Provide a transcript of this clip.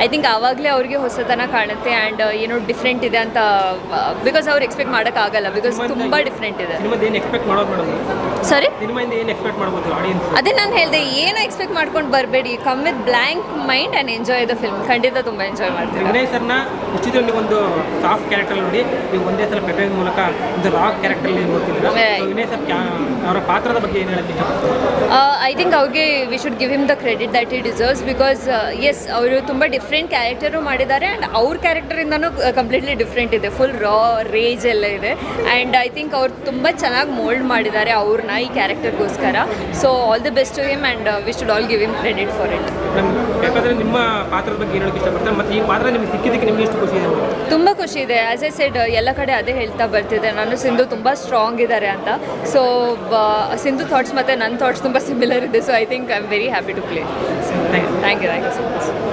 I think ಆವಾಗಲೇ ಅವ್ರಿಗೆ ಹೊಸತನ ಕಾಣುತ್ತೆ ಆ್ಯಂಡ್ ಏನೋ ಡಿಫ್ರೆಂಟ್ ಇದೆ ಅಂತ ಬಿಕಾಸ್ ಅವ್ರು ಎಕ್ಸ್ಪೆಕ್ಟ್ ಮಾಡೋಕ್ಕಾಗಲ್ಲ ಬಿಕಾಸ್ ತುಂಬ ಡಿಫ್ರೆಂಟ್ ಇದೆ. ಸರಿ ಅದೇ ನಾನು ಹೇಳಿದೆ ಏನು ಎಕ್ಸ್ಪೆಕ್ಟ್ ಮಾಡ್ಕೊಂಡು ಬರಬೇಡಿ come with blank mind and enjoy the film ಖಂಡಿತ ತುಂಬ ಎಂಜಾಯ್ ಮಾಡ್ತೀನಿ ಸರ್ನ ಉಚಿತದಲ್ಲಿ ಒಂದು ಸಾಫ್ಟ್ ಕ್ಯಾರೆಕ್ಟರ್ ನೋಡಿ ನೀವು ಒಂದೇ ಸಲ ಪೆಪೆಂಗ್ ಮೂಲಕ ಒಂದು ರಾಕ್ ಕ್ಯಾರೆಕ್ಟರ್ ಸರ್ ಅವರ ಪಾತ್ರದ ಬಗ್ಗೆ ಏನು ಹೇಳಕ್ಕೆ ಐ ಥಿಂಕ್ ಅವ್ರಿಗೆ we should give him the credit that it deserves because as ಅವರು ತುಂಬ ಡಿಫ್ರೆಂಟ್ ಕ್ಯಾರೆಕ್ಟರು ಮಾಡಿದ್ದಾರೆ ಆ್ಯಂಡ್ ಅವ್ರ ಕ್ಯಾರೆಕ್ಟರಿಂದನೂ ಕಂಪ್ಲೀಟ್ಲಿ ಡಿಫ್ರೆಂಟ್ ಇದೆ. ಫುಲ್ ರಾ ರೇಜ್ ಎಲ್ಲ ಇದೆ. ಆ್ಯಂಡ್ ಐ ಥಿಂಕ್ ಅವ್ರು ತುಂಬ ಚೆನ್ನಾಗಿ ಮೋಲ್ಡ್ ಮಾಡಿದ್ದಾರೆ ಅವ್ರನ್ನ ಈ ಕ್ಯಾರೆಕ್ಟರ್ಗೋಸ್ಕರ so all the best to him and we should all give him credit for it ಯಾಕಂದರೆ ನಿಮ್ಮ ಪಾತ್ರದ ಬಗ್ಗೆ ಹೇಳೋಕ್ಕೆ ಇಷ್ಟಪಡ್ತಾರೆ ಮತ್ತು ಈ ಪಾತ್ರ ನಿಮಗೆ ಸಿಕ್ಕಿದ್ದಕ್ಕೆ ನಿಮಗೆ ಎಷ್ಟು ಖುಷಿ ಇದೆ ತುಂಬ ಖುಷಿ ಇದೆ. ಆ್ಯಸ್ ಎ ಸೆಡ್ ಎಲ್ಲ ಕಡೆ ಅದೇ ಹೇಳ್ತಾ ಬರ್ತಿದೆ. ನಾನು ಸಿಂಧು ತುಂಬ ಸ್ಟ್ರಾಂಗ್ ಇದ್ದಾರೆ ಅಂತ. ಸೊ ಸಿಂಧು ಥಾಟ್ಸ್ ಮತ್ತು ನನ್ನ ಥಾಟ್ಸ್ ತುಂಬ ಸಿಮಿಲರ್ ಇದೆ. So I think I am very happy to play thank you thank you so much